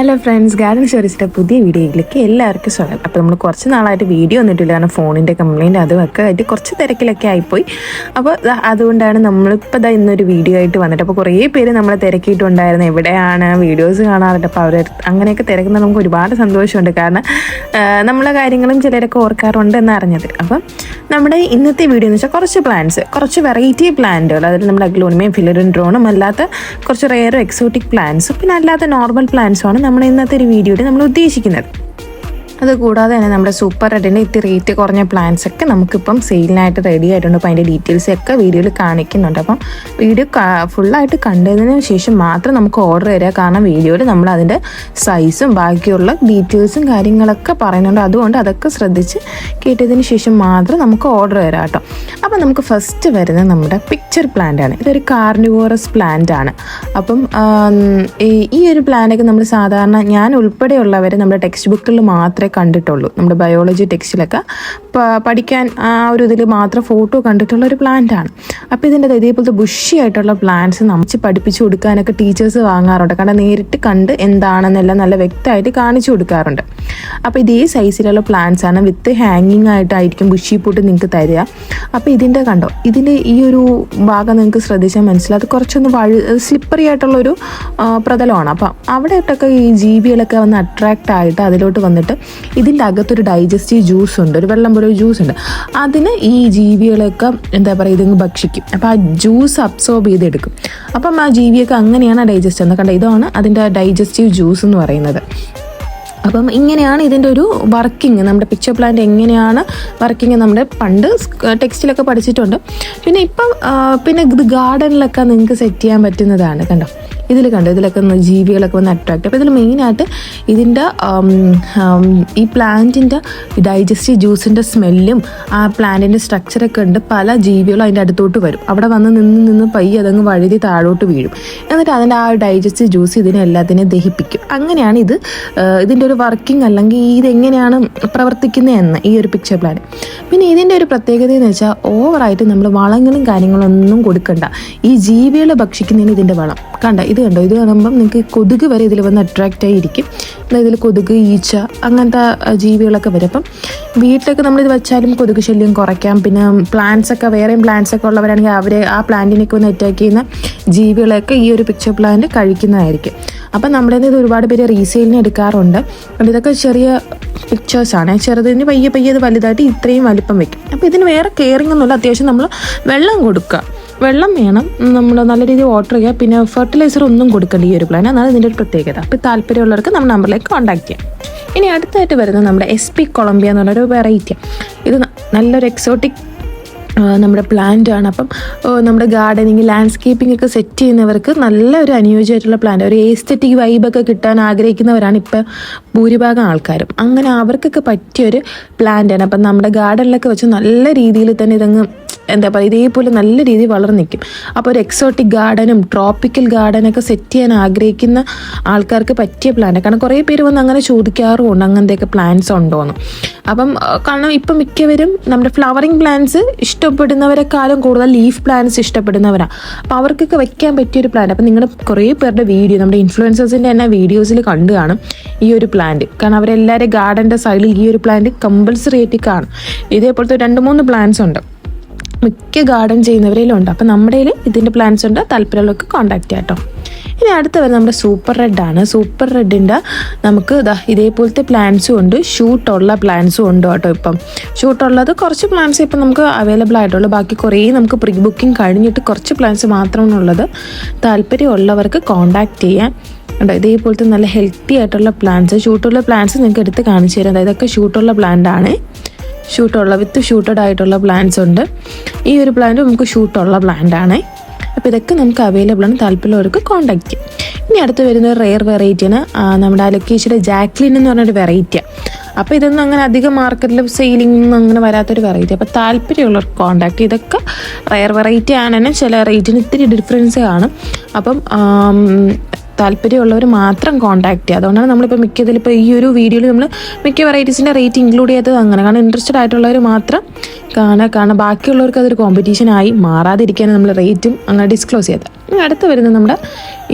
Hello friends garden സ്റ്റോറീസിന്റെ പുതിയ വീഡിയോയിലേക്ക് എല്ലാവർക്കും സ്വാഗതം. അപ്പോൾ നമ്മൾ കുറച്ച് നാളായിട്ട് വീഡിയോ വന്നിട്ടില്ല. കാരണം ഫോണിന്റെ കംപ്ലയിന്റ് അതും ഒക്കെ ആയിട്ട് കുറച്ച് തിരക്കിലൊക്കെ ആയിപ്പോയി. അപ്പോൾ അതുകൊണ്ടാണ് നമ്മളിപ്പോൾ ഇതാ ഇന്നൊരു വീഡിയോ ആയിട്ട് വന്നിട്ട്. അപ്പോൾ കുറേ പേര് നമ്മളെ തിരക്കിയിട്ടുണ്ടായിരുന്നു. എവിടെയാണ് വീഡിയോസ് കാണാറുണ്ട് അപ്പോൾ അവർ അങ്ങനെയൊക്കെ തിരക്കുന്ന നമുക്ക് ഒരുപാട് സന്തോഷമുണ്ട്. കാരണം നമ്മളെ കാര്യങ്ങളും ചിലരൊക്കെ ഓർക്കാറുണ്ട് എന്ന് അറിഞ്ഞത് അപ്പം നമ്മുടെ ഇന്നത്തെ വീഡിയോ എന്ന് വെച്ചാൽ കുറച്ച് പ്ലാന്റ്സ് കുറച്ച് വെറൈറ്റി പ്ലാന്റുകൾ അതിൽ നമ്മുടെ അഗ്ലോണിമയും ഫിലഡൻഡ്രോണും അല്ലാത്ത കുറച്ച് റെയറും എക്സോട്ടിക് പ്ലാന്റ്സും പിന്നെ അല്ലാത്ത നോർമൽ പ്ലാന്റ്സുമാണ് നമ്മുടെ ഇന്നത്തെ ഒരു വീഡിയോയിൽ നമ്മൾ ഉദ്ദേശിക്കുന്നത്. അതുകൂടാതെ തന്നെ നമ്മുടെ സൂപ്പർ റെഡിന്റെ ഇത്തിരി റേറ്റ് കുറഞ്ഞ പ്ലാൻസ് ഒക്കെ നമുക്കിപ്പം സെയിലിനായിട്ട് റെഡി ആയിട്ടുണ്ട്. അപ്പോൾ അതിന്റെ ഡീറ്റെയിൽസ് ഒക്കെ വീഡിയോയിൽ കാണിക്കുന്നുണ്ട്. അപ്പം വീഡിയോ ഫുള്ളായിട്ട് കണ്ടതിന് ശേഷം മാത്രം നമുക്ക് ഓർഡർ തരിക കാരണം വീഡിയോയിൽ നമ്മൾ അതിന്റെ സൈസും ബാക്കിയുള്ള ഡീറ്റെയിൽസും കാര്യങ്ങളൊക്കെ പറയുന്നുണ്ട്. അതുകൊണ്ട് അതൊക്കെ ശ്രദ്ധിച്ച് കേട്ടതിന് ശേഷം മാത്രം നമുക്ക് ഓർഡർ തരാം കേട്ടോ. അപ്പം നമുക്ക് ഫസ്റ്റ് വരുന്നത് നമ്മുടെ പിക്ചർ പ്ലാന്റ് ആണ്. ഇതൊരു കാർണിവോറസ് പ്ലാന്റ് ആണ്. അപ്പം ഈ- ഒരു പ്ലാന്റൊക്കെ നമ്മൾ സാധാരണ ഞാൻ ഉൾപ്പെടെയുള്ളവർ നമ്മുടെ ടെക്സ്റ്റ് ബുക്കിൽ മാത്രമേ കണ്ടിട്ടുള്ളൂ. നമ്മുടെ ബയോളജി ടെക്സ്റ്റിലൊക്കെ പഠിക്കാൻ ആ ഒരു ഇതിൽ മാത്രം ഫോട്ടോ കണ്ടിട്ടുള്ള ഒരു പ്ലാന്റ് ആണ്. അപ്പോൾ ഇതിന്റെ ഇതേപോലത്തെ ബുഷി ആയിട്ടുള്ള പ്ലാന്റ്സ് നമുക്ക് പഠിപ്പിച്ചു കൊടുക്കാനൊക്കെ ടീച്ചേഴ്സ് വാങ്ങാറുണ്ട്. കാരണം നേരിട്ട് കണ്ട് എന്താണെന്നെല്ലാം നല്ല വ്യക്തമായിട്ട് കാണിച്ചു കൊടുക്കാറുണ്ട്. അപ്പോൾ ഇതേ സൈസിലുള്ള പ്ലാന്റ്സ് ആണ് വിത്ത് ഹാങ്ങിങ് ആയിട്ടായിരിക്കും ബുഷി പൂട്ട് നിങ്ങൾക്ക് തരിക. അപ്പോൾ ഇതിന്റെ കണ്ടോ? ഇതിന്റെ ഈ ഒരു ഭാഗം നിങ്ങൾക്ക് ശ്രദ്ധിച്ചാൽ മനസ്സിലാവും. അത് കുറച്ചൊന്ന് വഴു സ്ലിപ്പറി ആയിട്ടുള്ളൊരു പ്രതലമാണ്. അപ്പം അവിടെയൊക്കെ ഈ ജീവികളൊക്കെ വന്ന് അട്രാക്റ്റ് ആയിട്ട് അതിലോട്ട് വന്നിട്ട് ഇതിന്റെ അകത്തൊരു ഡൈജസ്റ്റീവ് ജ്യൂസ് ഉണ്ട് ഒരു വെള്ളം പോലെ ഒരു ജ്യൂസ് ഉണ്ട്. അതിന് ഈ ജീവികളൊക്കെ എന്താ പറയുക ഇതങ്ങ് ഭക്ഷിക്കും. അപ്പോൾ ആ ജ്യൂസ് അബ്സോർബ് ചെയ്തെടുക്കും. അപ്പം ആ ജീവിയൊക്കെ അങ്ങനെയാണ് ഡൈജസ്റ്റ് ചെയ്യുന്നത്. കണ്ട ഇതാണ് അതിന്റെ ഡൈജസ്റ്റീവ് ജ്യൂസ് എന്ന് പറയുന്നത്. അപ്പം ഇങ്ങനെയാണ് ഇതിന്റെ ഒരു വർക്കിംഗ് നമ്മുടെ പിക്ചർ പ്ലാന്റ് എങ്ങനെയാണ് വർക്കിംഗ് നമ്മുടെ പണ്ട് ടെക്സ്റ്റിലൊക്കെ പഠിച്ചിട്ടുണ്ട്. പിന്നെ ഇപ്പം പിന്നെ ഇത് ഗാർഡനിലൊക്കെ നിങ്ങൾക്ക് സെറ്റ് ചെയ്യാൻ പറ്റുന്നതാണ് കണ്ടോ? ഇതിൽ കണ്ടു? ഇതിലൊക്കെ ജീവികളൊക്കെ വന്ന് അട്രാക്ട് അപ്പോൾ ഇതിൽ മെയിനായിട്ട് ഇതിന്റെ ഈ പ്ലാന്റിന്റെ ഡൈജസ്റ്റീവ് ജ്യൂസിന്റെ സ്മെല്ലും ആ പ്ലാന്റിന്റെ സ്ട്രക്ചറൊക്കെ ഉണ്ട് പല ജീവികളും അതിന്റെ അടുത്തോട്ട് വരും. അവിടെ വന്ന് നിന്ന് നിന്ന് പയ്യെ അതങ്ങ് വഴുതി താഴോട്ട് വീഴും. എന്നിട്ട് അതിന്റെ ആ ഡൈജസ്റ്റീവ് ജ്യൂസ് ഇതിനെ എല്ലാത്തിനെയും ദഹിപ്പിക്കും. അങ്ങനെയാണ് ഇത് ഇതിന്റെ ഒരു വർക്കിംഗ് അല്ലെങ്കിൽ ഇതെങ്ങനെയാണ് പ്രവർത്തിക്കുന്നതെന്ന് ഈ ഒരു പിക്ചർ പ്ലാൻ പിന്നെ ഇതിന്റെ ഒരു പ്രത്യേകത എന്ന് വെച്ചാൽ ഓവറായിട്ട് നമ്മൾ വളങ്ങളും കാര്യങ്ങളും ഒന്നും കൊടുക്കണ്ട. ഈ ജീവികളെ ഭക്ഷിക്കുന്നതിന് ഇതിന്റെ വളം. കണ്ട ഇത് കണ്ടോ? ഇത് കാണുമ്പം നിങ്ങൾക്ക് കൊതുക് വരെ ഇതിൽ വന്ന് അട്രാക്റ്റ് ആയിരിക്കും. ഇതിൽ കൊതുക് ഈച്ച അങ്ങനത്തെ ജീവികളൊക്കെ വരും. അപ്പം വീട്ടിലൊക്കെ നമ്മളിത് വെച്ചാലും കൊതുക് ശല്യം കുറയ്ക്കാം. പിന്നെ പ്ലാന്റ്സ് ഒക്കെ വേറെയും പ്ലാന്റ്സ് ഒക്കെ ഉള്ളവരാണെങ്കിൽ അവരെ ആ പ്ലാന്റിനൊക്കെ വന്ന് അറ്റാക്ക് ചെയ്യുന്ന ജീവികളൊക്കെ ഈ ഒരു പിക്ചർ പ്ലാന്റ് കഴിക്കുന്നതായിരിക്കും. അപ്പം നമ്മുടെ ഇത് ഒരുപാട് പേര് റീസെയിലിന് എടുക്കാറുണ്ട്. ഇതൊക്കെ ചെറിയ പിക്ചേഴ്സാണ് ചെറുതിന് പയ്യെ പയ്യെ അത് വലുതായിട്ട് ഇത്രയും വലിപ്പം വെക്കും. അപ്പോൾ ഇതിന് വേറെ കെയറിംഗ് ഒന്നുമില്ല. അത്യാവശ്യം നമ്മൾ വെള്ളം കൊടുക്കുക. വെള്ളം വേണം. നമ്മൾ നല്ല രീതിയിൽ വാട്ടർ ചെയ്യുക. പിന്നെ ഫെർട്ടിലൈസർ ഒന്നും കൊടുക്കേണ്ട ഈ ഒരു പ്ലാൻ അതാണ് ഇതിന്റെ ഒരു പ്രത്യേകത. അപ്പോൾ താല്പര്യമുള്ളവർക്ക് നമ്മുടെ നമ്പറിലേക്ക് കോൺടാക്ട് ചെയ്യാം. ഇനി അടുത്തായിട്ട് വരുന്നത് നമ്മുടെ എസ് പി കൊളംബിയ എന്ന് പറഞ്ഞൊരു വെറൈറ്റി ഇത് നല്ലൊരു എക്സോട്ടിക് നമ്മുടെ പ്ലാന്റ് ആണ്. അപ്പം നമ്മുടെ ഗാർഡനിങ് ലാൻഡ്സ്കേപ്പിംഗ് ഒക്കെ സെറ്റ് ചെയ്യുന്നവർക്ക് നല്ല ഒരു അനുയോജ്യമായിട്ടുള്ള പ്ലാന്റ് ഒരു ഏസ്തറ്റിക് വൈബൊക്കെ കിട്ടാൻ ആഗ്രഹിക്കുന്നവരാണ് ഇപ്പം ഭൂരിഭാഗം ആൾക്കാരും. അങ്ങനെ അവർക്കൊക്കെ പറ്റിയൊരു പ്ലാന്റ് ആണ്. അപ്പം നമ്മുടെ ഗാർഡനിലൊക്കെ വെച്ച് നല്ല രീതിയിൽ തന്നെ ഇതങ്ങ് എന്താ പറയുക ഇതേപോലെ നല്ല രീതിയിൽ വളർന്നു നിൽക്കും. അപ്പോൾ ഒരു എക്സോട്ടിക് ഗാർഡനും ട്രോപ്പിക്കൽ ഗാർഡനൊക്കെ സെറ്റ് ചെയ്യാൻ ആഗ്രഹിക്കുന്ന ആൾക്കാർക്ക് പറ്റിയ പ്ലാന്റ് കാരണം കുറേ പേര് വന്ന് അങ്ങനെ ചോദിക്കാറുമുണ്ട് അങ്ങനത്തെയൊക്കെ പ്ലാന്റ്സ് ഉണ്ടോയെന്ന് അപ്പം കാരണം ഇപ്പം മിക്കവരും നമ്മുടെ ഫ്ലവറിങ് പ്ലാന്റ്സ് ഇഷ്ടപ്പെടുന്നവരെക്കാളും കൂടുതൽ ലീഫ് പ്ലാന്റ്സ് ഇഷ്ടപ്പെടുന്നവരാണ് അപ്പോൾ അവർക്കൊക്കെ വെക്കാൻ പറ്റിയൊരു പ്ലാന്റ് അപ്പം നിങ്ങളുടെ കുറേ പേരുടെ വീഡിയോ നമ്മുടെ ഇൻഫ്ലുവൻസേഴ്സിന്റെ തന്നെ വീഡിയോസിൽ കണ്ടു കാണും ഈ ഒരു പ്ലാന്റ് കാരണം അവരെല്ലാവരും ഗാർഡന്റെ സൈഡിൽ ഈ ഒരു പ്ലാന്റ് കമ്പൽസറി ആയിട്ട് കാണും. ഇതേപോലത്തെ രണ്ട് മൂന്ന് പ്ലാന്റ്സ് ഉണ്ട്. മിക്ക ഗാർഡൻ ചെയ്യുന്നവരിലും ഉണ്ട് അപ്പം നമ്മുടെ കയ്യിൽ ഇതിന്റെ പ്ലാൻസ് ഉണ്ട്. താല്പര്യമുള്ളവർക്ക് കോൺടാക്ട് ചെയ്യാം കേട്ടോ ഇനി അടുത്ത വരുന്നത് നമ്മുടെ സൂപ്പർ റെഡാണ് സൂപ്പർ റെഡിന്റെ നമുക്ക് ഇതാ ഇതേപോലത്തെ പ്ലാൻസും ഉണ്ട്. ഷൂട്ടുള്ള പ്ലാൻസും ഉണ്ട് കേട്ടോ ഇപ്പം. ഷൂട്ടുള്ളത് കുറച്ച് പ്ലാൻസ് ഇപ്പം നമുക്ക് അവൈലബിൾ ആയിട്ടുള്ളൂ. ബാക്കി കുറേ നമുക്ക് പ്രീ ബുക്കിംഗ് കഴിഞ്ഞിട്ട് കുറച്ച് പ്ലാൻസ് മാത്രമാണ് ഉള്ളത്. താല്പര്യമുള്ളവർക്ക് കോൺടാക്ട് ചെയ്യാൻ ഉണ്ടോ ഇതേപോലത്തെ നല്ല ഹെൽത്തി ആയിട്ടുള്ള പ്ലാന്റ്സ് ഷൂട്ടുള്ള പ്ലാന്റ്സ് നിങ്ങൾക്ക് എടുത്ത് കാണിച്ചു തരാം. അതായത് ഷൂട്ടുള്ള പ്ലാന്റ് ആണ്. ഷൂട്ടുള്ള വിത്ത് ഷൂട്ടഡ് ആയിട്ടുള്ള പ്ലാന്റ്സ് ഉണ്ട്. ഈ ഒരു പ്ലാന്റ് നമുക്ക് ഷൂട്ടുള്ള പ്ലാന്റ് ആണ്. അപ്പോൾ ഇതൊക്കെ നമുക്ക് അവൈലബിൾ ആണ്. താല്പര്യമുള്ളവർക്ക് കോൺടാക്ട് ചെയ്യാം. ഇനി അടുത്ത് വരുന്ന ഒരു റെയർ വെറൈറ്റിയാണ് നമ്മുടെ അലക്കേഷിയുടെ ജാക്ലിൻ എന്ന് പറഞ്ഞൊരു വെറൈറ്റിയാണ് അപ്പോൾ ഇതൊന്നും അങ്ങനെ അധികം മാർക്കറ്റിൽ സെയിലിംഗ് ഒന്നും അങ്ങനെ വരാത്തൊരു വെറൈറ്റി അപ്പോൾ താല്പര്യമുള്ളവർക്ക് കോൺടാക്ട് ഇതൊക്കെ റെയർ വെറൈറ്റി ആണെങ്കിലും ചില റേറ്റിന് ഇത്തിരി ഡിഫറൻസ് കാണും. അപ്പം താല്പര്യമുള്ളവർ മാത്രം കോൺടാക്ട് ചെയ്യുക. അതുകൊണ്ടാണ് നമ്മളിപ്പോൾ മിക്കതിൽ ഇപ്പോൾ ഈ ഒരു വീഡിയോയിൽ നമ്മൾ മിക്ക വെറൈറ്റീസിന്റെ റേറ്റ് ഇൻക്ലൂഡ് ചെയ്തത് അങ്ങനെ. കാരണം ഇൻട്രസ്റ്റഡ് ആയിട്ടുള്ളവർ മാത്രം കാണുക കാരണം ബാക്കിയുള്ളവർക്ക് അതൊരു കോമ്പറ്റീഷനായി മാറാതിരിക്കാനും നമ്മൾ റേറ്റും അങ്ങനെ ഡിസ്ക്ലോസ് ചെയ്തത്. അടുത്ത് വരുന്നത് നമ്മുടെ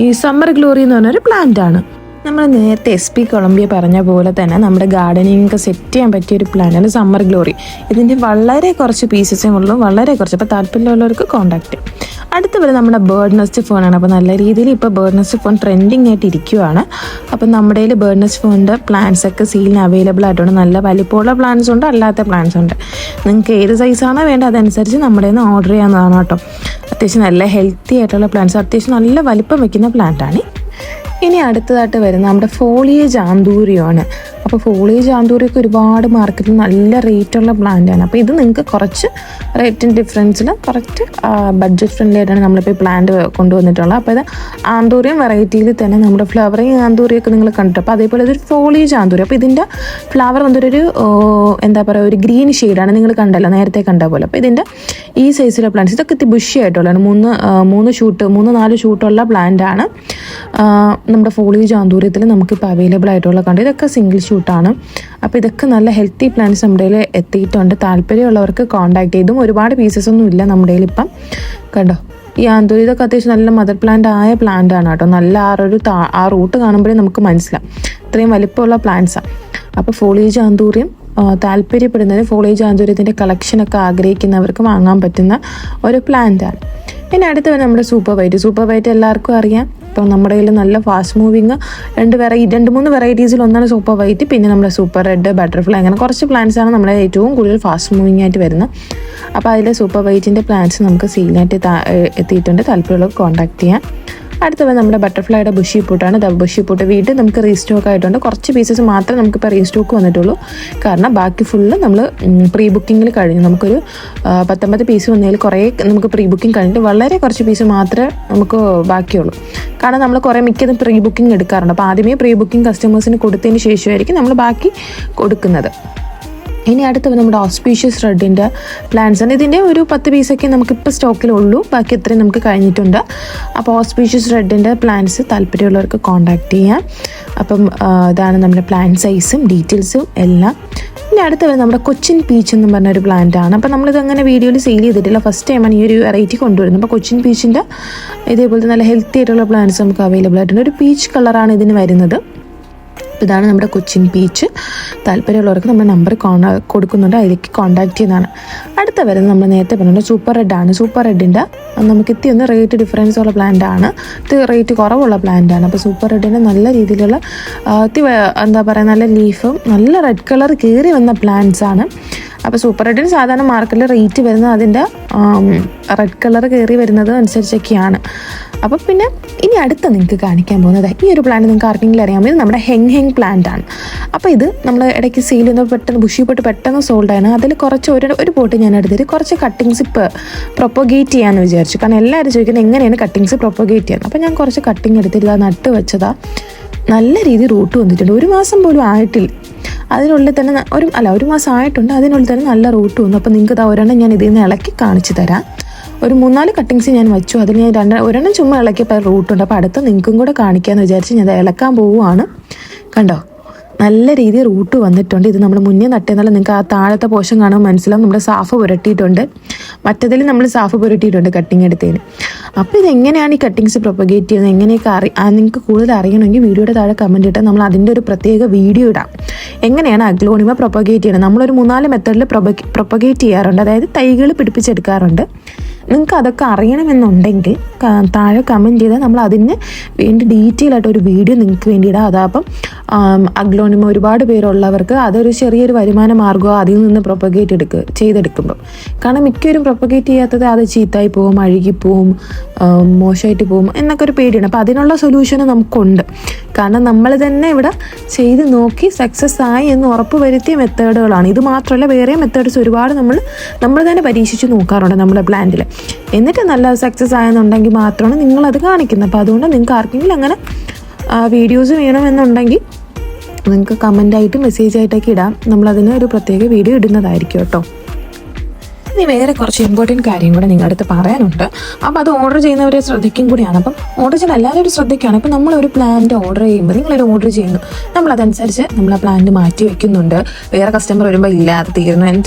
ഈ സമ്മർ ഗ്ലോറി എന്ന് പറഞ്ഞൊരു പ്ലാന്റ് ആണ്. നമ്മൾ നേരത്തെ എസ് പി കൊളംബിയ പറഞ്ഞ പോലെ തന്നെ നമ്മുടെ ഗാർഡനിങ് ഒക്കെ സെറ്റ് ചെയ്യാൻ പറ്റിയ ഒരു പ്ലാനാണ് സമ്മർ ഗ്ലോറി ഇതിന്റെ വളരെ കുറച്ച് പീസസേ ഉള്ളൂ. വളരെ കുറച്ച്. അപ്പോൾ താല്പര്യമുള്ളവർക്ക് കോൺടാക്ട് ചെയ്യും. അടുത്ത വരെ നമ്മുടെ ബേർഡ് നെസ്റ്റ് ഫോണാണ് അപ്പോൾ നല്ല രീതിയിൽ ഇപ്പോൾ ബേർഡ് നെസ്റ്റ് ഫോൺ ട്രെൻഡിങ് ആയിട്ട് ഇരിക്കുവാണ്. അപ്പോൾ നമ്മുടെ കയ്യിൽ ബേർഡ് നെസ്റ്റ് ഫോണിന്റെ പ്ലാൻസ് ഒക്കെ സീലിന് അവൈലബിൾ ആയിട്ടുണ്ട്. നല്ല വലിപ്പമുള്ള പ്ലാൻസ് ഉണ്ട് അല്ലാത്ത പ്ലാൻസ് ഉണ്ട്. നിങ്ങൾക്ക് ഏത് സൈസാണോ വേണ്ടത് അതനുസരിച്ച് നമ്മുടെ നിന്ന് ഓർഡർ ചെയ്യാവുന്നതാണ് കേട്ടോ. അത്യാവശ്യം നല്ല ഹെൽത്തി ആയിട്ടുള്ള പ്ലാന്റ്സ് അത്യാവശ്യം നല്ല വലിപ്പം വെക്കുന്ന പ്ലാന്റാണ് ഇനി അടുത്തതായിട്ട് വരുന്ന നമ്മുടെ ഫോളിയേജ് ആന്തൂര്യമാണ് അപ്പോൾ ഫോളിയേജ് ആന്തൂര്യമൊക്കെ ഒരുപാട് മാർക്കറ്റിൽ നല്ല റേറ്റുള്ള ആണ്. അപ്പോൾ ഇത് നിങ്ങൾക്ക് കുറച്ച് റേറ്റിൻ ഡിഫറൻസിൽ കുറച്ച് ബഡ്ജറ്റ് ഫ്രണ്ട്ലി ആയിട്ടാണ് നമ്മളിപ്പോൾ ഈ പ്ലാന്റ് കൊണ്ടുവന്നിട്ടുള്ളത്. അപ്പോൾ ഇത് ആന്തൂരിയും വെറൈറ്റിയിൽ തന്നെ നമ്മുടെ ഫ്ലവറിങ് ആന്തൂരിയൊക്കെ നിങ്ങൾ കണ്ടിട്ട് അപ്പോൾ അതേപോലെ ഇതൊരു ഫോളിയേജ് ആന്തൂര്യം അപ്പോൾ ഇതിന്റെ ഫ്ലവർ വന്നിട്ട് ഒരു എന്താ പറയുക ഒരു ഗ്രീൻ ഷെയ്ഡാണ് നിങ്ങൾ കണ്ടല്ലോ നേരത്തെ കണ്ട പോലെ. അപ്പോൾ ഇതിന്റെ ഈ സൈസിലെ പ്ലാന്റ്സ് ഇതൊക്കെ ബുഷി ആയിട്ടുള്ളതാണ്. മൂന്ന് മൂന്ന് ഷൂട്ട് മൂന്ന് നാല് ഷൂട്ടുള്ള പ്ലാന്റ് ആണ്. ആ, നമ്മുടെ ഫോളിയേജ് ജാന്തൂര്യത്തിൽ നമുക്കിപ്പോൾ അവൈലബിൾ ആയിട്ടുള്ള കണ്ട് ഇതൊക്കെ സിംഗിൾ ഷൂട്ടാണ് അപ്പോൾ ഇതൊക്കെ നല്ല ഹെൽത്തി പ്ലാന്റ്സ് നമ്മുടെ കയ്യിൽ എത്തിയിട്ടുണ്ട്. താല്പര്യമുള്ളവർക്ക് കോൺടാക്ട് ചെയ്തും ഒരുപാട് പീസസ് ഒന്നും ഇല്ല നമ്മുടെ കയ്യിൽ ഇപ്പം. കണ്ടോ? ഈ ആന്തൂരി ഇതൊക്കെ അത്യാവശ്യം നല്ല മദർ പ്ലാന്റ് ആയ പ്ലാന്റ് ആണ് കേട്ടോ. നല്ല ആ ഒരു ആ റൂട്ട് കാണുമ്പോഴേ നമുക്ക് മനസ്സിലാവും. ഇത്രയും വലിപ്പമുള്ള പ്ലാന്റ്സാണ് അപ്പോൾ ഫോളിയേജ് ആന്തൂര്യം ആ, ഫോളേജ് ആന്തൂര്യത്തിന്റെ കളക്ഷനൊക്കെ ആഗ്രഹിക്കുന്നവർക്ക് വാങ്ങാൻ പറ്റുന്ന ഒരു പ്ലാന്റാണ് പിന്നെ അടുത്ത നമ്മുടെ സൂപ്പർ വൈറ്റ് സൂപ്പർ വൈറ്റ് എല്ലാവർക്കും അറിയാം. ഇപ്പം നമ്മുടെ കയ്യിൽ നല്ല ഫാസ്റ്റ് മൂവിങ് രണ്ട് വെറൈറ്റി രണ്ട് മൂന്ന് വെറൈറ്റീസിൽ ഒന്നാണ് സൂപ്പർ വൈറ്റ് പിന്നെ നമ്മുടെ സൂപ്പർ റെഡ് ബട്ടർഫ്ലൈ അങ്ങനെ കുറച്ച് പ്ലാന്റ്സ് ആണ് നമ്മുടെ ഏറ്റവും കൂടുതൽ ഫാസ്റ്റ് മൂവിങ് ആയിട്ട് വരുന്നത്. അപ്പോൾ അതിൽ സൂപ്പർ വൈറ്റിന്റെ പ്ലാന്റ്സ് നമുക്ക് സെയിലായിട്ട് എത്തിയിട്ടുണ്ട്. താല്പര്യമുള്ളവർ കോൺടാക്ട് ചെയ്യാം. അടുത്തത് നമ്മുടെ ബട്ടർഫ്ലൈയുടെ ബുഷി പൂട്ടാണ് ബുഷി പൂട്ട് വീട്ടിൽ നമുക്ക് റീസ്റ്റോക്ക് ആയിട്ടുണ്ട്. കുറച്ച് പീസസ് മാത്രമേ നമുക്കിപ്പോൾ റീസ്റ്റോക്ക് വന്നിട്ടുള്ളൂ. കാരണം ബാക്കി ഫുള്ള് നമ്മൾ പ്രീ ബുക്കിങ്ങിൽ കഴിഞ്ഞു. നമുക്കൊരു പത്തൊമ്പത് പീസ് വന്നതിൽ കുറേ നമുക്ക് പ്രീ ബുക്കിംഗ് കഴിഞ്ഞിട്ട് വളരെ കുറച്ച് പീസ് മാത്രമേ നമുക്ക് ബാക്കിയുള്ളൂ. കാരണം നമ്മൾ കുറേ മിക്കതും പ്രീ ബുക്കിംഗ് എടുക്കാറുണ്ട്. അപ്പോൾ ആദ്യമേ പ്രീ ബുക്കിംഗ് കസ്റ്റമേഴ്സിന് കൊടുത്തതിന് ശേഷമായിരിക്കും നമ്മൾ ബാക്കി കൊടുക്കുന്നത്. ഇനി അടുത്തത് നമ്മുടെ ഓസ്പീഷ്യസ് റെഡിന്റെ പ്ലാന്റ്സ് ആണ്. ഇതിന്റെ ഒരു പത്ത് പീസൊക്കെ നമുക്കിപ്പോൾ സ്റ്റോക്കിലുള്ളൂ ബാക്കി ഇത്രയും നമുക്ക് കഴിഞ്ഞിട്ടുണ്ട്. അപ്പോൾ ഓസ്പീഷ്യസ് റെഡിന്റെ പ്ലാന്റ്സ് താല്പര്യമുള്ളവർക്ക് കോൺടാക്ട് ചെയ്യാം. അപ്പം ഇതാണ് നമ്മുടെ പ്ലാന്റ് സൈസും ഡീറ്റെയിൽസും എല്ലാം. ഇനി വരുന്നത് നമ്മുടെ കൊച്ചിൻ പീച്ച് എന്ന് പറഞ്ഞ ഒരു പ്ലാന്റ് ആണ്. അപ്പോൾ നമ്മളിത് അങ്ങനെ വീഡിയോയിൽ സെയിൽ ചെയ്തിട്ടില്ല. ഫസ്റ്റ് ടൈമാണ് ഈ ഒരു വെറൈറ്റി കൊണ്ടുവരുന്നത്. അപ്പോൾ കൊച്ചിൻ പീച്ചിന്റെ ഇതേപോലത്തെ നല്ല ഹെൽത്തി ആയിട്ടുള്ള പ്ലാന്റ്സ് നമുക്ക് അവൈലബിൾ ആയിട്ടുണ്ട്. ഒരു പീച്ച് കളറാണ് ഇതിന് വരുന്നത്. ഇതാണ് നമ്മുടെ കൊച്ചിൻ ബീച്ച്. താല്പര്യമുള്ളവർക്ക് നമ്മുടെ നമ്പർ കോണ്ടാ കൊടുക്കുന്നുണ്ട്. അതിലേക്ക് കോൺടാക്ട് ചെയ്യുന്നതാണ്. അടുത്ത വരുന്നത് നമ്മൾ നേരത്തെ പറഞ്ഞ സൂപ്പർ റെഡാണ് സൂപ്പർ റെഡിന്റെ നമുക്ക് എത്തിയൊന്ന് റേറ്റ് ഡിഫറൻസ് ഉള്ള പ്ലാന്റാണ് ഇത് റേറ്റ് കുറവുള്ള പ്ലാന്റാണ് അപ്പോൾ സൂപ്പർ റെഡിന്റെ നല്ല രീതിയിലുള്ള ഇത്തി എന്താ പറയുക നല്ല ലീഫും നല്ല റെഡ് കളർ കയറി വന്ന പ്ലാന്റ്സ് ആണ്. അപ്പോൾ സൂപ്പർ റെഡിന് സാധാരണ മാർക്കറ്റിൽ റേറ്റ് വരുന്നത് അതിന്റെ റെഡ് കളർ കയറി വരുന്നത് അനുസരിച്ചൊക്കെയാണ്. അപ്പോൾ പിന്നെ ഇനി അടുത്ത നിങ്ങൾക്ക് കാണിക്കാൻ പോകുന്നത് ഈ ഒരു പ്ലാന്റ് നിങ്ങൾക്ക് ആർക്കെങ്കിലും അറിയാമോ ഇത് നമ്മുടെ ഹെങ് ഹെങ് പ്ലാന്റ് ആണ്. അപ്പോൾ ഇത് നമ്മൾ ഇടയ്ക്ക് സെയിൽ ചെയ്യുന്ന പെട്ടെന്ന് ബുഷി പോട്ട് പെട്ടെന്ന് സോൾഡ് ആണ്. അതിൽ കുറച്ച് ഒരു ഒരു പോട്ട് ഞാൻ എടുത്തിട്ട് കുറച്ച് കട്ടിങ്സ് പ്രൊപ്പഗേറ്റ് ചെയ്യാമെന്ന് വിചാരിച്ചു. കാരണം എല്ലാവരും ചോദിക്കുന്നത് എങ്ങനെയാണ് കട്ടിങ്സ് പ്രൊപ്പഗേറ്റ് ചെയ്യുന്നത്? അപ്പോൾ ഞാൻ കുറച്ച് കട്ടിങ് എടുത്തിട്ട് നട്ട് വെച്ചതാ. നല്ല രീതിയിൽ റൂട്ട് വന്നിട്ടുണ്ട്. ഒരു മാസം പോലും ആയിട്ടില്ല. അതിനുള്ളിൽ തന്നെ ഒരു അല്ല ഒരു മാസം ആയിട്ടുണ്ട്. അതിനുള്ളിൽ തന്നെ നല്ല റൂട്ട് വന്നു. അപ്പോൾ നിങ്ങൾക്ക് ഇതാ ഒരെണ്ണം ഞാൻ ഇതിൽ നിന്ന് ഇളക്കി കാണിച്ചു തരാം. ഒരു മൂന്നാൽ കട്ടിങ്സ് ഞാൻ വെച്ചു. അതിൽ ഞാൻ രണ്ട് ഒരെണ്ണം ചുമ്മാ ഇളക്കിയപ്പോൾ റൂട്ടുണ്ട് അപ്പോൾ അടുത്ത നിങ്ങൾക്കും കൂടെ കാണിക്കാമെന്ന് വിചാരിച്ച് ഞാൻ ഇളക്കാൻ പോവുകയാണ് കണ്ടോ? നല്ല രീതിയിൽ റൂട്ട് വന്നിട്ടുണ്ട്. ഇത് നമ്മൾ മുന്നേ നട്ടെന്നാൽ നിങ്ങൾക്ക് ആ താഴത്തെ പോഷൻ കാണുമ്പോൾ മനസ്സിലാവും. നമ്മുടെ സാഫ് പുരട്ടിയിട്ടുണ്ട്. മറ്റതിൽ നമ്മൾ സാഫ് പുരട്ടിയിട്ടുണ്ട് കട്ടിങ് എടുത്തതിന് അപ്പോൾ ഇതെങ്ങനെയാണ് ഈ കട്ടിങ്സ് പ്രൊപ്പഗേറ്റ് ചെയ്യുന്നത്? എങ്ങനെയൊക്കെ അറി നിങ്ങൾക്ക് കൂടുതൽ അറിയണമെങ്കിൽ വീഡിയോയുടെ താഴെ കമന്റ് ഇട്ടാൽ നമ്മൾ അതിന്റെ ഒരു പ്രത്യേക വീഡിയോ ഇടാം. എങ്ങനെയാണ് അഗ്ലോണിമ പ്രൊപ്പഗേറ്റ് ചെയ്യുന്നത്? നമ്മളൊരു മൂന്നാൽ മെത്തേഡിൽ പ്രൊപ്പഗേറ്റ് ചെയ്യാറുണ്ട്. അതായത് തൈകൾ പിടിപ്പിച്ചെടുക്കാറുണ്ട്. നിങ്ങൾക്ക് അതൊക്കെ അറിയണമെന്നുണ്ടെങ്കിൽ താഴെ കമന്റ് ചെയ്താൽ നമ്മൾ അതിന് വേണ്ടി ഡീറ്റെയിൽ ആയിട്ട് ഒരു വീഡിയോ നിങ്ങൾക്ക് വേണ്ടി ഇടാം. അതാപ്പം അഗ്ലോണിമ ഒരുപാട് പേരുള്ളവർക്ക് അതൊരു ചെറിയൊരു വരുമാന മാർഗമോ അതിൽ നിന്ന് പ്രൊപ്പഗേറ്റ് എടുക്കുക ചെയ്തെടുക്കുമ്പോൾ കാരണം മിക്കവരും പ്രൊപ്പഗേറ്റ് ചെയ്യാത്തത് അത് ചീത്തായി പോകും അഴുകിപ്പോവും മോശമായിട്ട് പോവും എന്നൊക്കെ ഒരു പേടിയാണ് അപ്പോൾ അതിനുള്ള സൊല്യൂഷൻ നമുക്കുണ്ട്. കാരണം നമ്മൾ തന്നെ ഇവിടെ ചെയ്ത് നോക്കി സക്സസ് ആയി എന്ന് ഉറപ്പ് വരുത്തിയ മെത്തേഡുകളാണ്. ഇത് മാത്രമല്ല വേറെ മെത്തേഡ്സ് ഒരുപാട് നമ്മൾ നമ്മൾ തന്നെ പരീക്ഷിച്ച് നോക്കാറുണ്ട് നമ്മുടെ പ്ലാന്റിൽ എന്നിട്ട് നല്ല സക്സസ് ആയെന്നുണ്ടെങ്കിൽ മാത്രമാണ് നിങ്ങളത് കാണിക്കുന്നത്. അപ്പോൾ അതുകൊണ്ട് നിങ്ങൾക്ക് ആർക്കെങ്കിലും അങ്ങനെ വീഡിയോസ് വേണമെന്നുണ്ടെങ്കിൽ നിങ്ങൾക്ക് കമന്റായിട്ട് മെസ്സേജ് ആയിട്ടൊക്കെ ഇടാം. നമ്മളതിന് ഒരു പ്രത്യേക വീഡിയോ ഇടുന്നതായിരിക്കും കേട്ടോ. ഇനി വേറെ കുറച്ച് ഇമ്പോർട്ടന്റ് കാര്യം കൂടെ നിങ്ങളുടെ അടുത്ത് പറയാനുണ്ട്. അപ്പോൾ അത് ഓർഡർ ചെയ്യുന്നവരെ ശ്രദ്ധിക്കും കൂടിയാണ്. അപ്പം ഓർഡർ ചെയ്യുന്ന എല്ലാവരും ഒരു ശ്രദ്ധിക്കുകയാണ്. ഇപ്പം നമ്മളൊരു പ്ലാന്റ് ഓർഡർ ചെയ്യുമ്പോൾ നിങ്ങളൊരു ഓർഡർ ചെയ്യുന്നു. നമ്മളതനുസരിച്ച് നമ്മൾ ആ പ്ലാന്റ് മാറ്റി വെക്കുന്നുണ്ട്. വേറെ കസ്റ്റമർ വരുമ്പോൾ ഇല്ല അത്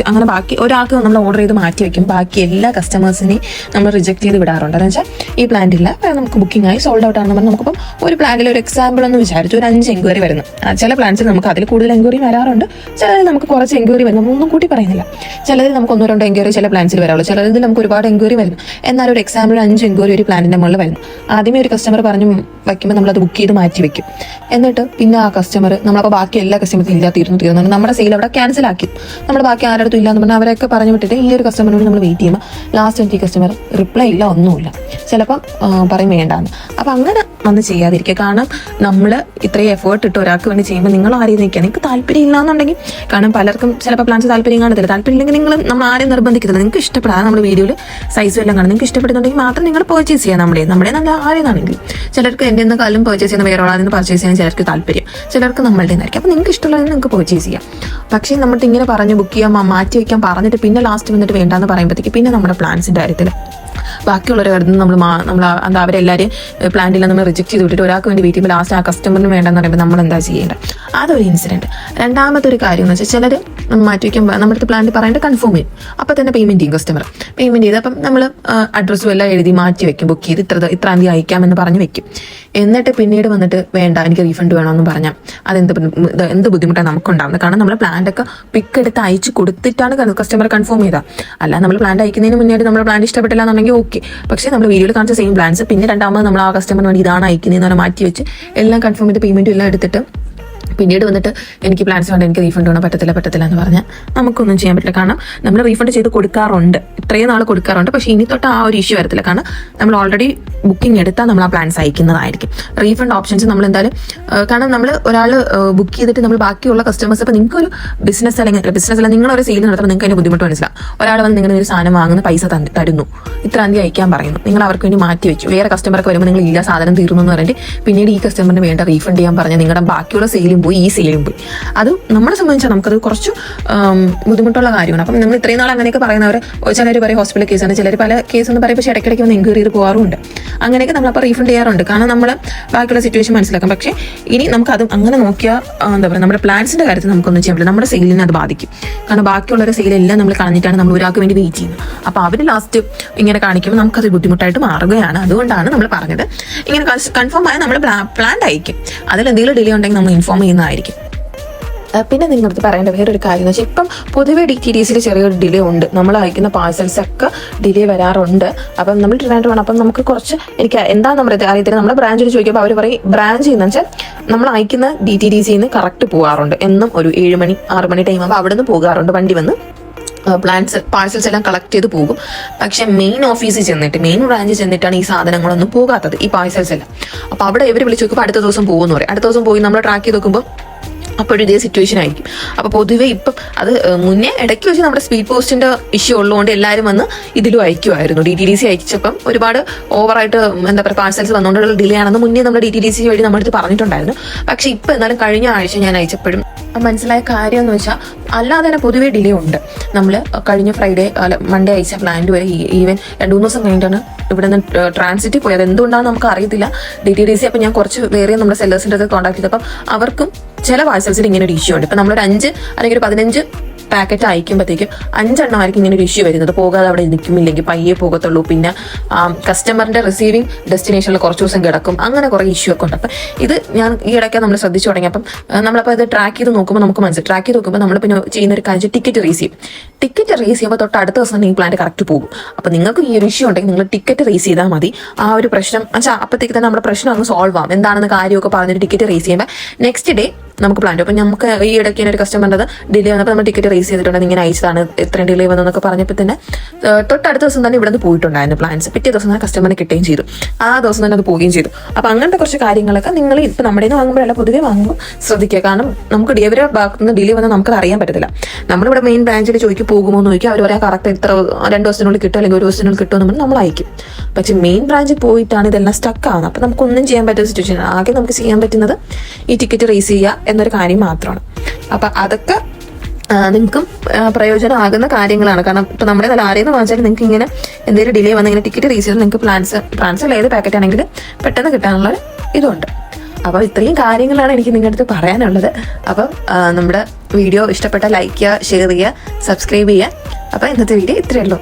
അങ്ങനെ ബാക്കി ഒരാൾക്ക് നമ്മൾ ഓർഡർ ചെയ്ത് മാറ്റി വെക്കും. ബാക്കി എല്ലാ കസ്റ്റമേഴ്സിനെയും നമ്മൾ റിജക്റ്റ് ചെയ്ത് വിടാറുണ്ട്. എന്ന് വെച്ചാൽ ഈ പ്ലാന്റ് ഇല്ല. നമുക്ക് ബുക്കിംഗ് ആയി സോൾഡ് ഔട്ട് ആണെന്ന് പറഞ്ഞാൽ നമുക്കിപ്പം ഒരു പ്ലാന്റിൽ ഒരു എക്സാമ്പിൾ എന്ന് വിചാരിച്ചു ഒരു അഞ്ച് എൻക്വയറി വരുന്നു. ചില പ്ലാൻസിൽ നമുക്ക് അതിൽ കൂടുതൽ എൻക്വയറി വരാറുണ്ട്. ചിലതിൽ നമുക്ക് കുറച്ച് എൻക്വയറി വരുന്നു. ഒന്നും കൂട്ടി പറയുന്നില്ല. ചിലതിൽ നമുക്ക് ഒന്നോ രണ്ടോ എൻക്വയറി ചില പ്ലാൻസിൽ വരാറുള്ളൂ. ചിലതിൽ നമുക്ക് ഒരുപാട് എൻക്വയറി വരുന്നു. എന്നാൽ ഒരു എക്സാമ്പിൾ അഞ്ച് എൻക്വയറി ഒരു പ്ലാനിന്റെ മുകളിൽ വരുന്നു. ആദ്യമേ ഒരു കസ്റ്റമർ പറഞ്ഞു വയ്ക്കുമ്പോൾ അത് ബുക്ക് ചെയ്ത് മാറ്റി വെക്കും. എന്നിട്ട് പിന്നെ ആ കസ്റ്റമർ നമ്മളപ്പോൾ ബാക്കി എല്ലാ കസ്റ്റമേഴ്സും ഇല്ല തീർന്നു തീർന്നു. നമ്മുടെ സെയിൽ അവിടെ ക്യാൻസൽ ആക്കി. നമ്മൾ ബാക്കി ആരുടെ ഇല്ലാന്ന് പറഞ്ഞാൽ അവരൊക്കെ പറഞ്ഞു വിട്ടിട്ട് ഈ ഒരു കസ്റ്റമറിനോട് നമ്മൾ വെയിറ്റ് ചെയ്യുമ്പോൾ ലാസ്റ്റ് എനിക്ക് കസ്റ്റമർ റിപ്ലൈ ഇല്ല ഒന്നുമില്ല. ചിലപ്പം പറയും വേണ്ടാന്ന്. അപ്പം അങ്ങനെ വന്ന് ചെയ്യാതിരിക്കുക. കാരണം നമ്മൾ ഇത്രയും എഫേർട്ട് ഇട്ട് ഒരാൾക്ക് വേണ്ടി ചെയ്യുമ്പോൾ നിങ്ങൾ ആരെയും നിൽക്കുക. നിങ്ങൾക്ക് താല്പര്യം ഇല്ലാന്നുണ്ടെങ്കിൽ കാരണം പലർക്കും ചിലപ്പോൾ പ്ലാൻസ് താല്പര്യം കാണത്തില്ല. താല്പര്യം ഇല്ലെങ്കിൽ നിങ്ങൾ നമ്മൾ ആരെയും നിർബന്ധിക്കത്തില്ല. നിങ്ങൾക്ക് ഇഷ്ടപ്പെടാതെ നമ്മുടെ വീഡിയോയിൽ സൈസും എല്ലാം കാണും നിങ്ങൾക്ക് ഇഷ്ടപ്പെടുന്നുണ്ടെങ്കിൽ മാത്രം നിങ്ങൾ പർച്ചേസ് ചെയ്യാം നമ്മുടെ നമ്മുടെ നല്ല ആരെയാണെങ്കിൽ ചിലർക്ക് എന്റെ നിന്ന് കാലം പർച്ചേസ് ചെയ്യുന്ന വേറെ ആളിൽ നിന്ന് പർച്ചേസ് ചെയ്യാൻ ചിലർക്ക് താല്പര്യം. ചിലർക്ക് നമ്മളുടെ നിന്നായിരിക്കും അപ്പോൾ നിങ്ങൾക്ക് ഇഷ്ടമുള്ളത് നിങ്ങൾക്ക് പർച്ചേസ് ചെയ്യാം. പക്ഷേ നമ്മൾക്ക് ഇങ്ങനെ പറഞ്ഞ് ബുക്ക് ചെയ്യാൻ മാറ്റി വയ്ക്കാൻ പറഞ്ഞിട്ട് പിന്നെ ലാസ്റ്റ് വന്നിട്ട് വേണ്ടാന്ന് പറയുമ്പോഴത്തേക്ക് പിന്നെ നമ്മുടെ പ്ലാൻസിന്റെ കാര്യത്തിൽ ബാക്കിയുള്ളവരെ നമ്മൾ നമ്മൾ എന്താ അവരെല്ലാവരും പ്ലാന്റിൽ നമ്മൾ റിജക്ട് ചെയ്ത് വിട്ടിട്ട് ഒരാൾക്ക് വേണ്ടി ചെയ്യുമ്പോൾ ലാസ്റ്റ് ആ കസ്റ്റമറിന് വേണ്ടെന്ന് പറയുമ്പോൾ നമ്മൾ എന്താ ചെയ്യേണ്ടത് അതൊരു ഇൻസിഡന്റ് രണ്ടാമത്തെ ഒരു കാര്യം എന്ന് വെച്ചാൽ ചിലർ മാറ്റി നമ്മുടെ പ്ലാന്റ് പറയേണ്ടത് കൺഫേം ചെയ്യും. അപ്പോൾ തന്നെ പേയ്മെന്റ് ചെയ്യും കസ്റ്റമർ പേയ്മെന്റ് ചെയ്ത് അപ്പം നമ്മൾ അഡ്രസ്സും എല്ലാം എഴുതി മാറ്റി വെക്കും ബുക്ക് ചെയ്ത് ഇത്ര ഇത്രാം തീയതി അയക്കാമെന്ന് പറഞ്ഞ് വെക്കും. എന്നിട്ട് പിന്നീട് വന്നിട്ട് വേണ്ട എനിക്ക് റീഫണ്ട് വേണമെന്ന് പറഞ്ഞാൽ അതെന്ത് എന്ത് ബുദ്ധിമുട്ടാണ് നമുക്കുണ്ടാകുന്നത് കാരണം നമ്മൾ പ്ലാന്റ് ഒക്കെ പിക്ക് എടുത്ത് അയച്ചു കൊടുത്തിട്ടാണ് കസ്റ്റമർ കൺഫേം ചെയ്താൽ അല്ല നമ്മൾ പ്ലാന്റ് അയക്കുന്നതിന് മുന്നേ നമ്മൾ പ്ലാന്റ് ഇഷ്ടപ്പെട്ടില്ല എന്നുണ്ടെങ്കിൽ ഓക്കെ. പക്ഷേ നമ്മൾ വീഡിയോയിൽ കാണിച്ച സെയിം പ്ലാൻസ് പിന്നെ രണ്ടാമത് നമ്മൾ ആ കസ്റ്റമറിന് വേണ്ടി ഇതാണ് അയക്കുന്നതെന്ന് പറഞ്ഞാൽ മാറ്റി വെച്ച് എല്ലാം കൺഫേം ചെയ്ത് പേയ്മെന്റും എല്ലാം എടുത്തിട്ട് പിന്നീട് വന്നിട്ട് എനിക്ക് പ്ലാൻസ് വേണ്ട എനിക്ക് റീഫണ്ട് വേണം പറ്റത്തില്ല പറ്റത്തില്ല എന്ന് പറഞ്ഞാൽ നമുക്കൊന്നും ചെയ്യാൻ പറ്റില്ല. കാരണം നമ്മൾ റീഫണ്ട് ചെയ്ത് കൊടുക്കാറുണ്ട്. ഇത്രയും നാൾ കൊടുക്കാറുണ്ട്. പക്ഷേ ഇനി തൊട്ട് ആ ഒരു ഇഷ്യൂ വരത്തില്ല. കാരണം നമ്മൾ ഓൾറെഡി ബുക്കിംഗ് എടുത്താൽ നമ്മൾ ആ പ്ലാൻസ് അയക്കുന്നതായിരിക്കും. റീഫണ്ട് ഓപ്ഷൻസ് നമ്മൾ എന്തായാലും കാരണം നമ്മൾ ഒരാൾ ബുക്ക് ചെയ്തിട്ട് നമ്മൾ ബാക്കിയുള്ള കസ്റ്റമേഴ്സ് ഇപ്പോൾ നിങ്ങൾക്ക് ഒരു ബിസിനസ് അല്ലെങ്കിൽ ബിസിനസ് അല്ല നിങ്ങളൊരു സെയിൽ നടത്തുമ്പോൾ നിങ്ങൾക്ക് അതിന് ബുദ്ധിമുട്ട് മനസ്സിലാവും. ഒരാൾ വന്ന് നിങ്ങൾ ഒരു സാധനം വാങ്ങുന്ന പൈസ തരുന്നു. ഇത്ര അന്തി അയക്കാൻ പറയുന്നു. നിങ്ങൾ അവർക്ക് വേണ്ടി മാറ്റി വെച്ചു. വേറെ കസ്റ്റമർക്ക് വരുമ്പോൾ നിങ്ങൾ ഇല്ല സാധനം തീർന്നു എന്ന് പറഞ്ഞിട്ട് പിന്നീട് ഈ കസ്റ്റമറിന് വേണ്ട റീഫണ്ട് ചെയ്യാൻ പറഞ്ഞാൽ നിങ്ങളുടെ ബാക്കിയുള്ള സെയിലും പോയി ഈ സെയിലും പോയി അത് നമ്മളെ സംബന്ധിച്ചാൽ നമുക്കത് കുറച്ച് ബുദ്ധിമുട്ടുള്ള കാര്യമാണ്. അപ്പം നമ്മൾ ഇത്രയും നാൾ അങ്ങനെയൊക്കെ പറയുന്നവർ ചിലർ പറയും ഹോസ്പിറ്റൽ കേസാണ് ചിലർ പല കേസ് എന്ന് പറയുമ്പോൾ പക്ഷേ ഇടയ്ക്കിടയ്ക്ക് വന്ന് എൻക്വയറി ചെയ്ത് പോകാറുണ്ട് അങ്ങനെയൊക്കെ നമ്മളപ്പോൾ റീഫണ്ട് ചെയ്യാറുണ്ട്. കാരണം നമ്മൾ ബാക്കിയുള്ള സിറ്റുവേഷൻ മനസ്സിലാക്കാം. പക്ഷേ ഇനി നമുക്ക് അത് അങ്ങനെ നോക്കിയാൽ എന്താ പറയുക നമ്മുടെ പ്ലാൻസിന്റെ കാര്യത്തിൽ നമുക്കൊന്നും ചെയ്യാൻ പറ്റില്ല. നമ്മുടെ സെയിലിനെ അത് ബാധിക്കും. കാരണം ബാക്കിയുള്ളവരുടെ സെയിലെല്ലാം നമ്മൾ കളഞ്ഞിട്ടാണ് നമ്മൾ ഒരാൾക്ക് വേണ്ടി വെയിറ്റ് ചെയ്യുന്നത്. അപ്പോൾ അവർ ലാസ്റ്റ് ഇങ്ങനെ കാണിക്കുമ്പോൾ നമുക്കത് ബുദ്ധിമുട്ടായിട്ട് മാറുകയാണ്. അതുകൊണ്ടാണ് നമ്മൾ പറഞ്ഞത്. ഇങ്ങനെ കൺഫേം ആയാൽ നമ്മൾ പ്ലാൻ അയക്കും അതിൽ എന്തെങ്കിലും ഡിലേ ഉണ്ടെങ്കിൽ നമ്മൾ ഇൻഫോം ചെയ്യുന്നതായിരിക്കും പിന്നെ നിങ്ങളടുത്ത് പറയേണ്ട വേറൊരു കാര്യം എന്ന് വെച്ചാൽ ഇപ്പം പൊതുവേ ഡി ടി ഡി സിയിൽ ചെറിയൊരു ഡിലേ ഉണ്ട്. നമ്മൾ അയക്കുന്ന പാഴ്സൽസ് ഒക്കെ ഡിലേ വരാറുണ്ട്. അപ്പം നമ്മൾ ട്രിവാൻഡ്രം അപ്പം നമുക്ക് കുറച്ച് എനിക്ക് എന്താ നമ്മുടെ അറിയത്തില്ല. നമ്മുടെ ബ്രാഞ്ചിൽ ചോദിക്കുമ്പോൾ അവർ പറയും ബ്രാഞ്ച് എന്ന് വെച്ചാൽ നമ്മൾ അയക്കുന്ന ഡി ടി ഡി സിന്ന് കറക്റ്റ് പോകാറുണ്ട്. എന്നും ഒരു ഏഴ് മണി ആറ് മണി ടൈം ആകുമ്പോൾ അവിടെ നിന്ന് പോകാറുണ്ട് വണ്ടി വന്ന്. പ്ലാൻസ് പാഴ്സൽസ് എല്ലാം കളക്ട് ചെയ്ത് പോകും. പക്ഷെ മെയിൻ ഓഫീസിൽ ചെന്നിട്ട് മെയിൻ ബ്രാഞ്ചിൽ ചെന്നിട്ടാണ് ഈ സാധനങ്ങളൊന്നും പോകാത്തത് ഈ പാഴ്സൽസ് എല്ലാം. അപ്പൊ അവിടെ ഇവർ വിളിച്ചു നോക്കുമ്പോൾ അടുത്ത ദിവസം പോകുമെന്ന് പറയും. അടുത്ത ദിവസം പോയി നമ്മൾ ട്രാക്ക് ചെയ്ത് നോക്കുമ്പോൾ അപ്പോഴും ഇതേ സിറ്റുവേഷൻ ആയിരിക്കും. അപ്പോൾ പൊതുവെ ഇപ്പം അത് മുന്നേ ഇടയ്ക്ക് വെച്ച് നമ്മുടെ സ്പീഡ് പോസ്റ്റിന്റെ ഇഷ്യൂ ഉള്ളതുകൊണ്ട് എല്ലാവരും വന്ന് ഇതിലും അയക്കുമായിരുന്നു. ഡി ടി ഡി സി അയച്ചപ്പം ഒരുപാട് ഓവറായിട്ട് എന്താ പറയുക പാർസൽസ് വന്നുകൊണ്ടുള്ള ഡിലേ ആണെന്ന് മുന്നേ നമ്മുടെ ഡി ടി ഡി സി വഴി നമ്മുടെ അടുത്ത് പറഞ്ഞിട്ടുണ്ടായിരുന്നു. പക്ഷെ ഇപ്പം എന്നാലും കഴിഞ്ഞ ആഴ്ച ഞാൻ അയച്ചപ്പോഴും മനസ്സിലായ കാര്യം എന്ന് വെച്ചാൽ അല്ലാതെ തന്നെ പൊതുവേ ഡിലേ ഉണ്ട്. നമ്മൾ കഴിഞ്ഞ ഫ്രൈഡേ അല്ല മൺഡേ അയച്ച പ്ലാന്റ് വരെ ഈവൻ രണ്ട് മൂന്ന് ദിവസം കഴിഞ്ഞിട്ടാണ് ഇവിടെ നിന്ന് ട്രാൻസിറ്റ് പോയത്. എന്തുകൊണ്ടാണെന്ന് നമുക്ക് അറിയത്തില്ല. ഡി ടി ഡി സി അപ്പം ഞാൻ കുറച്ച് വേറെ നമ്മുടെ സെല്ലേഴ്സിന്റെ അടുത്ത് കോൺടാക്ട് ചെയ്തപ്പം അവർക്കും ചില പാഴ്സൽസിൽ ഇങ്ങനെ ഒരു ഇഷ്യൂ ഉണ്ട്. ഇപ്പൊ നമ്മളൊരു അഞ്ച് അല്ലെങ്കിൽ ഒരു പതിനഞ്ച് പാക്കറ്റ് അയക്കുമ്പോഴത്തേക്കും അഞ്ചെണ്ണമായിരിക്കും ഇങ്ങനെ ഒരു ഇഷ്യൂ വരുന്നത്. പോകാതെ അവിടെ നിൽക്കുമില്ലെങ്കിൽ പയ്യെ പോകത്തുള്ളൂ. പിന്നെ കസ്റ്റമറിന്റെ റിസീവിങ് ഡെസ്റ്റിനേഷനിൽ കുറച്ച് ദിവസം കിടക്കും. അങ്ങനെ കുറേ ഇഷ്യൂ ഒക്കെ ഉണ്ട്. അപ്പം ഇത് ഞാൻ ഈ ഇടയ്ക്ക് നമ്മൾ ശ്രദ്ധിച്ചു തുടങ്ങി. അപ്പം നമ്മളപ്പോൾ ഇത് ട്രാക്ക് ചെയ്ത് നോക്കുമ്പോൾ നമുക്ക് മനസ്സിലായി ട്രാക്ക് ചെയ്ത് നോക്കുമ്പോൾ നമ്മൾ പിന്നെ ചെയ്യുന്ന ഒരു കാര്യം ടിക്കറ്റ് റേസ് ചെയ്യും. ടിക്കറ്റ് റേസ് ചെയ്യുമ്പോൾ തൊട്ട് അടുത്ത ദിവസം ഈ പ്ലാന്റ് കറക്റ്റ് പോകും. അപ്പം നിങ്ങൾക്ക് ഈ ഒരു ഇഷ്യൂ ഉണ്ടെങ്കിൽ നിങ്ങൾ ടിക്കറ്റ് റേസ് ചെയ്താൽ മതി. ആ ഒരു പ്രശ്നം വെച്ചാൽ അപ്പോഴത്തേക്ക് തന്നെ നമ്മുടെ പ്രശ്നം അങ്ങ് സോൾവ് ആവും. എന്താണെന്ന് കാര്യമൊക്കെ പറഞ്ഞിട്ട് ടിക്കറ്റ് റേസ് ചെയ്യുമ്പോൾ നെക്സ്റ്റ് ഡേ നമുക്ക് പ്ലാൻ അപ്പം നമുക്ക് ഈ ഇടയ്ക്ക് ഒരു കസ്റ്റമർ കസ്റ്റമറിന്റെ ഡിലേ വന്നപ്പോൾ നമ്മൾ ടിക്കറ്റ് റേസ് ചെയ്തിട്ടുണ്ട്. ഇങ്ങനെ അയച്ചതാണ്. ഇത്രയും ഡിലേ വന്നതെന്നൊക്കെ പറഞ്ഞപ്പോൾ തന്നെ തൊട്ടടുത്ത ദിവസം തന്നെ ഇവിടെ നിന്ന് പോയിട്ടുണ്ടായിരുന്നു പ്ലാൻസ് പിറ്റേ ദിവസം തന്നെ കസ്റ്റമറിനെ കിട്ടുകയും ചെയ്തു. ആ ദിവസം തന്നെ അത് പോവുകയും ചെയ്തു. അപ്പോൾ അങ്ങനത്തെ കുറച്ച് കാര്യങ്ങളൊക്കെ നിങ്ങൾ ഇപ്പം നമ്മുടെ നിന്ന് വാങ്ങുമ്പോഴല്ല പൊതുവെ വാങ്ങുമ്പോൾ ശ്രദ്ധിക്കുക. കാരണം നമുക്ക് ഡെലിവറി ഭാഗത്ത് നിന്ന് ഡിലേ വന്നാൽ നമുക്ക് അറിയാൻ പറ്റത്തില്ല. നമ്മളിവിടെ മെയിൻ ബ്രാഞ്ചിൽ ചോദിക്കും പോകുമോ എന്ന് ചോദിക്കും. അവർ പറയാം കറക്റ്റ് എത്ര രണ്ട് ദിവസത്തിനുള്ളിൽ കിട്ടും അല്ലെങ്കിൽ ഒരു ദിവസത്തിനുള്ളിൽ കിട്ടുമെന്ന് പറഞ്ഞ് നമ്മൾ അയക്കും. പക്ഷേ മെയിൻ ബ്രാഞ്ചിൽ പോയിട്ടാണ് ഇതെല്ലാം സ്റ്റക്ക് ആവുന്നത്. അപ്പം നമുക്കൊന്നും ചെയ്യാൻ പറ്റാത്ത സിറ്റുവേഷൻ ആകെ നമുക്ക് ചെയ്യാൻ പറ്റുന്നത് ഈ ടിക്കറ്റ് റേസ് ചെയ്യുക എന്നൊരു കാര്യം മാത്രമാണ്. അപ്പം അതൊക്കെ നിങ്ങൾക്കും പ്രയോജനമാകുന്ന കാര്യങ്ങളാണ്. കാരണം ഇപ്പൊ നമ്മുടെ നല്ല ആരെയെന്ന് വാങ്ങിച്ചാൽ നിങ്ങൾക്ക് ഇങ്ങനെ എന്തെങ്കിലും ഡിലേ വന്ന് ഇങ്ങനെ ടിക്കറ്റ് റീച്ച് ചെയ്ത് നിങ്ങൾക്ക് പ്ലാൻസ് പ്ലാൻസ് ഏത് പാക്കറ്റ് ആണെങ്കിലും പെട്ടെന്ന് കിട്ടാനുള്ള ഇതുണ്ട്. അപ്പോൾ ഇത്രയും കാര്യങ്ങളാണ് എനിക്ക് നിങ്ങളുടെ അടുത്ത് പറയാനുള്ളത്. അപ്പം നമ്മുടെ വീഡിയോ ഇഷ്ടപ്പെട്ട ലൈക്ക് ചെയ്യുക ഷെയർ ചെയ്യുക സബ്സ്ക്രൈബ് ചെയ്യുക. അപ്പോൾ ഇന്നത്തെ വീഡിയോ ഇത്രയേ ഉള്ളൂ.